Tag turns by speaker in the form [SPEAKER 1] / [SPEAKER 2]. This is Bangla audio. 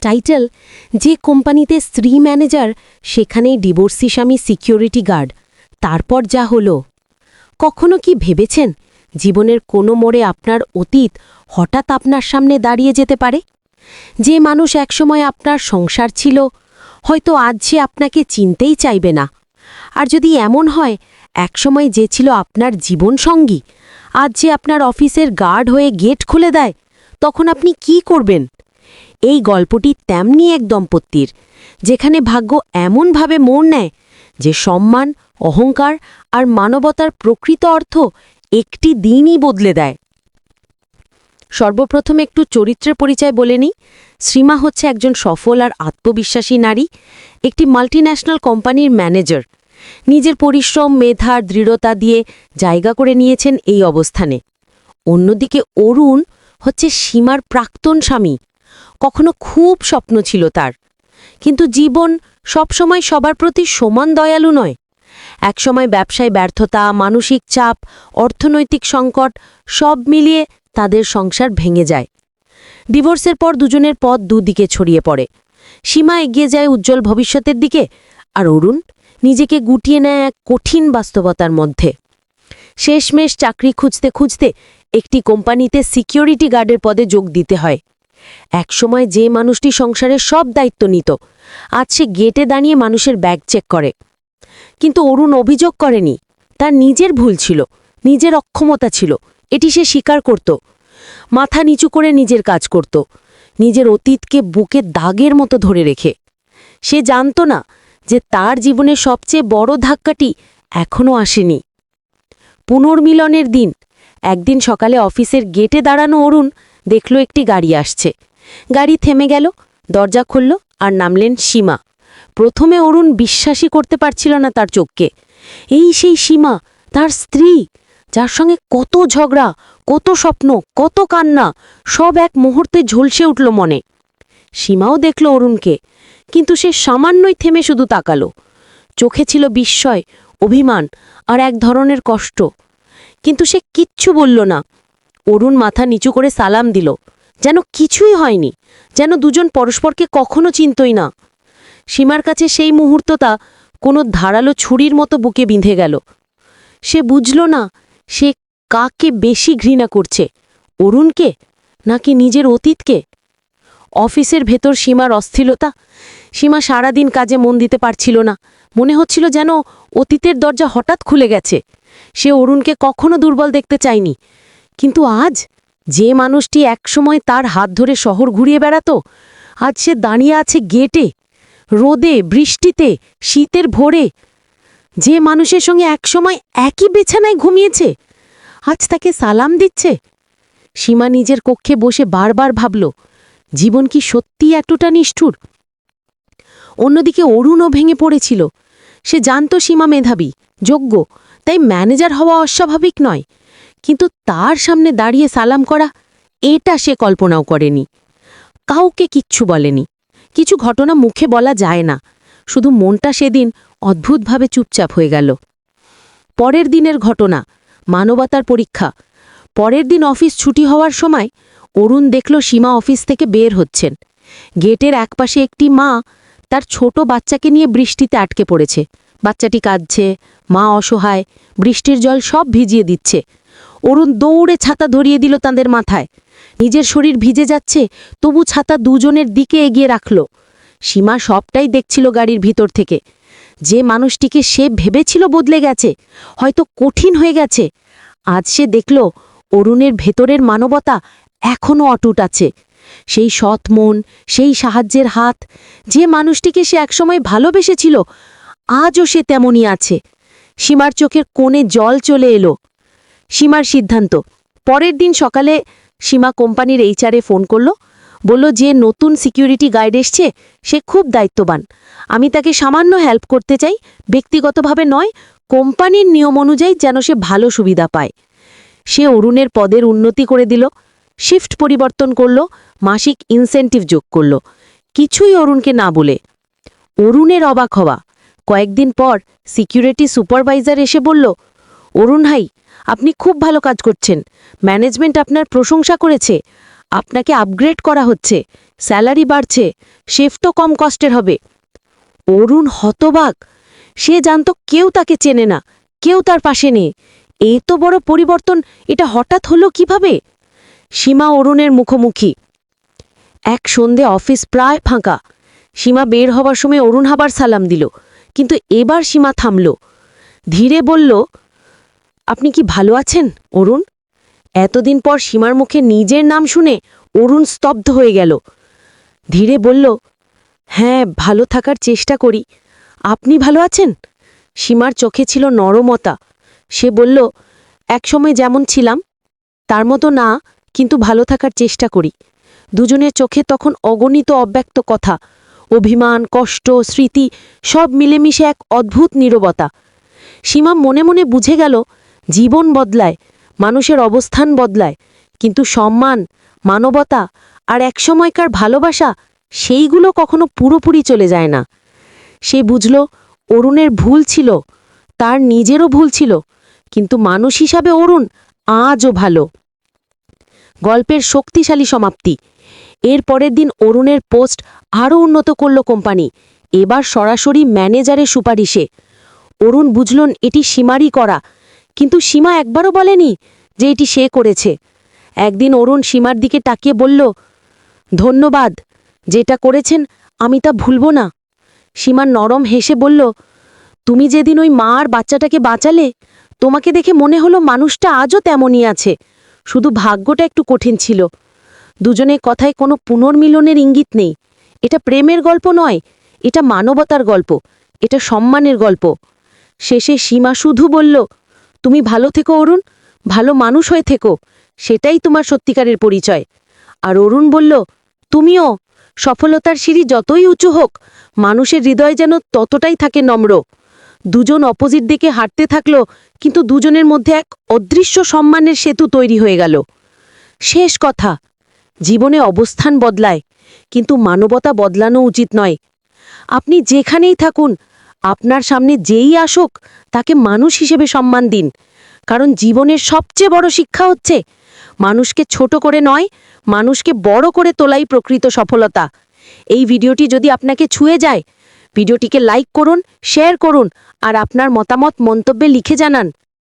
[SPEAKER 1] টাইটেল, যে কোম্পানিতে স্ত্রী ম্যানেজার, সেখানেই ডিভোর্সি স্বামী সিকিউরিটি গার্ড। তারপর যা হলো। কখনো কি ভেবেছেন জীবনের কোনো মোড়ে আপনার অতীত হঠাৎ আপনার সামনে দাঁড়িয়ে যেতে পারে? যে মানুষ একসময় আপনার সংসার ছিল, হয়তো আজ সে আপনাকে চিনতেই চাইবে না। আর যদি এমন হয়, একসময় যে ছিল আপনার জীবনসঙ্গী আজ যে আপনার অফিসের গার্ড হয়ে গেট খুলে দেয়, তখন আপনি কি করবেন? এই গল্পটি তেমনি এক দম্পতির, যেখানে ভাগ্য এমনভাবে মোড় নেয় যে সম্মান, অহংকার আর মানবতার প্রকৃত অর্থ একটি দিনই বদলে দেয়। সর্বপ্রথম একটু চরিত্রের পরিচয় বলে নিই। শ্রীমা হচ্ছে একজন সফল আর আত্মবিশ্বাসী নারী, একটি মাল্টিন্যাশনাল কোম্পানির ম্যানেজার। নিজের পরিশ্রম মেধার দৃঢ়তা দিয়ে জায়গা করে নিয়েছেন এই অবস্থানে। অন্যদিকে অরুণ হচ্ছে সীমার প্রাক্তন স্বামী। কখনো খুব স্বপ্ন ছিল তার। কিন্তু জীবন সবসময় সবার প্রতি সমান দয়ালু নয়। একসময় ব্যবসায় ব্যর্থতা, মানসিক চাপ, অর্থনৈতিক সংকট, সব মিলিয়ে তাদের সংসার ভেঙে যায়। ডিভোর্সের পর দুজনের পথ দুদিকে ছড়িয়ে পড়ে। সীমা এগিয়ে যায় উজ্জ্বল ভবিষ্যতের দিকে। আর অরুণ নিজেকে গুটিয়ে নেয় এক কঠিন বাস্তবতার মধ্যে। শেষমেশ চাকরি খুঁজতে খুঁজতে একটি কোম্পানিতে সিকিউরিটি গার্ডের পদে যোগ দিতে হয়। একসময় যে মানুষটি সংসারের সব দায়িত্ব নিত, আজ সে গেটে দাঁড়িয়ে মানুষের ব্যাগ চেক করে। কিন্তু অরুণ অভিযোগ করেনি, তার নিজের ভুল ছিল, নিজের অক্ষমতা ছিল, এটি সে স্বীকার করত। মাথা নিচু করে নিজের কাজ করত, নিজের অতীতকে বুকে দাগের মতো ধরে রেখে। সে জানত না যে তার জীবনের সবচেয়ে বড় ধাক্কাটি এখনও আসেনি। পুনর্মিলনের দিন, একদিন সকালে অফিসের গেটে দাঁড়ানো অরুণ দেখল একটি গাড়ি আসছে। গাড়ি থেমে গেল, দরজা খুলল আর নামলেন সীমা। প্রথমে অরুণ বিশ্বাসই করতে পারছিল না তার চোখকে। এই সেই সীমা, তার স্ত্রী, যার সঙ্গে কত ঝগড়া, কত স্বপ্ন, কত কান্না, সব এক মুহূর্তে ঝলসে উঠল মনে। সীমাও দেখল অরুণকে, কিন্তু সে সামান্যই থেমে শুধু তাকালো। চোখে ছিল বিস্ময়, অভিমান আর এক ধরনের কষ্ট। কিন্তু সে কিচ্ছু বলল না। অরুণ মাথা নিচু করে সালাম দিল। যেন কিছুই হয়নি, যেন দুজন পরস্পরকে কখনো চিনতই না। সীমার কাছে সেই মুহূর্তটা কোনো ধারালো ছুরির মতো বুকে বিঁধে গেল। সে বুঝল না, সে কাকে বেশি ঘৃণা করছে, অরুণকে নাকি নিজের অতীতকে? অফিসের ভেতর সীমার অস্থিরতা, সীমা সারাদিন কাজে মন দিতে পারছিল না। মনে হচ্ছিল যেন অতীতের দরজা হঠাৎ খুলে গেছে। সে অরুণকে কখনো দুর্বল দেখতে চায়নি। কিন্তু আজ যে মানুষটি একসময় তার হাত ধরে শহর ঘুরিয়ে বেড়াতো, আজ সে দাঁড়িয়ে আছে গেটে, রোদে, বৃষ্টিতে, শীতের ভোরে। যে মানুষের সঙ্গে একসময় একই বিছানায় ঘুমিয়েছে, আজ তাকে সালাম দিচ্ছে। সীমা নিজের কক্ষে বসে বারবার ভাবল, জীবন কি সত্যি এতটা নিষ্ঠুর? অন্যদিকে অরুণও ভেঙে পড়েছিল। সে জানত সীমা মেধাবী, যোগ্য, তাই ম্যানেজার হওয়া অস্বাভাবিক নয়। কিন্তু তার সামনে দাঁড়িয়ে সালাম করা, এটা সে কল্পনাও করেনি। কাউকে কিচ্ছু বলেনি। কিছু ঘটনা মুখে বলা যায় না। শুধু মনটা সেদিন অদ্ভুতভাবে চুপচাপ হয়ে গেল। পরের দিনের ঘটনা, মানবতার পরীক্ষা। পরের দিন অফিস ছুটি হওয়ার সময় অরুণ দেখল সীমা অফিস থেকে বের হচ্ছেন। গেটের একপাশে একটি মা তার ছোট বাচ্চাকে নিয়ে বৃষ্টিতে আটকে পড়েছে। বাচ্চাটি কাঁদছে, মা অসহায়, বৃষ্টির জল সব ভিজিয়ে দিচ্ছে। অরুণ দৌড়ে ছাতা ধরিয়ে দিল তাদের মাথায়। নিজের শরীর ভিজে যাচ্ছে, তবু ছাতা দুজনের দিকে এগিয়ে রাখল। সীমা সবটাই দেখছিল গাড়ির ভিতর থেকে। যে মানুষটিকে সে ভেবেছিল বদলে গেছে, হয়তো কঠিন হয়ে গেছে। আজ সে দেখল, অরুণের ভেতরের মানবতা এখনও অটুট আছে। সেই সৎ মন, সেই সাহায্যের হাত, যে মানুষটিকে সে একসময় ভালোবেসেছিল, আজও সে তেমনই আছে। সীমার চোখের কোণে জল চলে এলো। সীমার সিদ্ধান্ত। পরের দিন সকালে সীমা কোম্পানির এইচআরে ফোন করল, বলল, যে নতুন সিকিউরিটি গাইড এসছে, সে খুব দায়িত্ববান। আমি তাকে সামান্য হেল্প করতে চাই, ব্যক্তিগতভাবে নয়, কোম্পানির নিয়ম অনুযায়ী যেন সে ভালো সুবিধা পায়। সে অরুণের পদের উন্নতি করে দিল, শিফট পরিবর্তন করল, মাসিক ইনসেন্টিভ যোগ করল। কিছুই অরুণকে না বলে অরুণের অবাক হওয়া। কয়েকদিন পর সিকিউরিটি সুপারভাইজার এসে বলল, অরুণ ভাই আপনি খুব ভালো কাজ করছেন। ম্যানেজমেন্ট আপনার প্রশংসা করেছে। আপনাকে আপগ্রেড করা হচ্ছে। স্যালারি বাড়ছে। শেফ তো কম কষ্টের হবে। অরুণ হতবাক। সে জানত কেউ তাকে চেনে না। কেউ তার পাশে নেই। এ তো বড় পরিবর্তন। এটা হঠাৎ হলো কীভাবে? সীমা অরুণের মুখোমুখি। এক সন্ধে অফিস প্রায় ফাঁকা। সীমা বের হবার সময় অরুণ হাবার সালাম দিল। কিন্তু এবার সীমা থামল। ধীরে বলল আপনি কি ভালো আছেন, অরুণ? এতদিন পর সীমার মুখে নিজের নাম শুনে অরুণ স্তব্ধ হয়ে গেল। ধীরে বলল হ্যাঁ ভালো থাকার চেষ্টা করি। আপনি ভালো আছেন? সীমার চোখে ছিল নরমতা। সে বলল, একসময় যেমন ছিলাম, তার মতো না, কিন্তু ভালো থাকার চেষ্টা করি। দুজনের চোখে তখন অগণিত অব্যক্ত কথা, অভিমান, কষ্ট, স্মৃতি, সব মিলেমিশে এক অদ্ভুত নীরবতা। সীমা মনে মনে বুঝে গেল জীবন বদলায়, মানুষের অবস্থান বদলায়, কিন্তু সম্মান, মানবতা আর একসময়কার ভালোবাসা সেইগুলো কখনো পুরোপুরি চলে যায় না। সে বুঝল, অরুণের ভুল ছিল, তার নিজেরও ভুল ছিল, কিন্তু মানুষ হিসাবে অরুণ আজও ভালো। গল্পের শক্তিশালী সমাপ্তি। এর পরের দিন অরুণের পোস্ট আরও উন্নত করল কোম্পানি, এবার সরাসরি ম্যানেজারের সুপারিশে। অরুণ বুঝলন এটি সীমারি করা কিন্তু সীমা একবারও বলেনি যে এটি সে করেছে। একদিন অরুণ সীমার দিকে তাকিয়ে বলল, ধন্যবাদ, যেটা করেছেন আমি তা ভুলব না। সীমা নরম হেসে বলল, তুমি যেদিন ওই মা আর বাচ্চাটাকে বাঁচালে, তোমাকে দেখে মনে হলো মানুষটা আজও তেমনই আছে, শুধু ভাগ্যটা একটু কঠিন ছিল। দুজনের কথায় কোনো পুনর্মিলনের ইঙ্গিত নেই। এটা প্রেমের গল্প নয়, এটা মানবতার গল্প, এটা সম্মানের গল্প। শেষে সীমা শুধু বলল তুমি ভালো থেকো, অরুণ। ভালো মানুষ হয়ে থেকো। সেটাই তোমার সত্যিকারের পরিচয়। আর অরুণ বলল, তুমিও, সফলতার সিঁড়ি যতই উঁচু হোক, মানুষের হৃদয় যেন ততটাই থাকে নম্র। দুজন অপোজিট দিকে হাঁটতে থাকল, কিন্তু দুজনের মধ্যে এক অদৃশ্য সম্মানের সেতু তৈরি হয়ে গেল। শেষ কথা, জীবনে অবস্থান বদলায়, কিন্তু মানবতা বদলানো উচিত নয়। আপনি যেখানেই থাকুন আপনার সামনে যেই আসুক, তাকে মানুষ হিসেবে সম্মান দিন। কারণ জীবনের সবচেয়ে বড় শিক্ষা হচ্ছে, মানুষকে ছোট করে নয়, মানুষকে বড় করে তোলাই প্রকৃত সফলতা। এই ভিডিওটি যদি আপনাকে ছুঁয়ে যায়, ভিডিওটিকে লাইক করুন, শেয়ার করুন, আর আপনার মতামত মন্তব্যে লিখে জানান।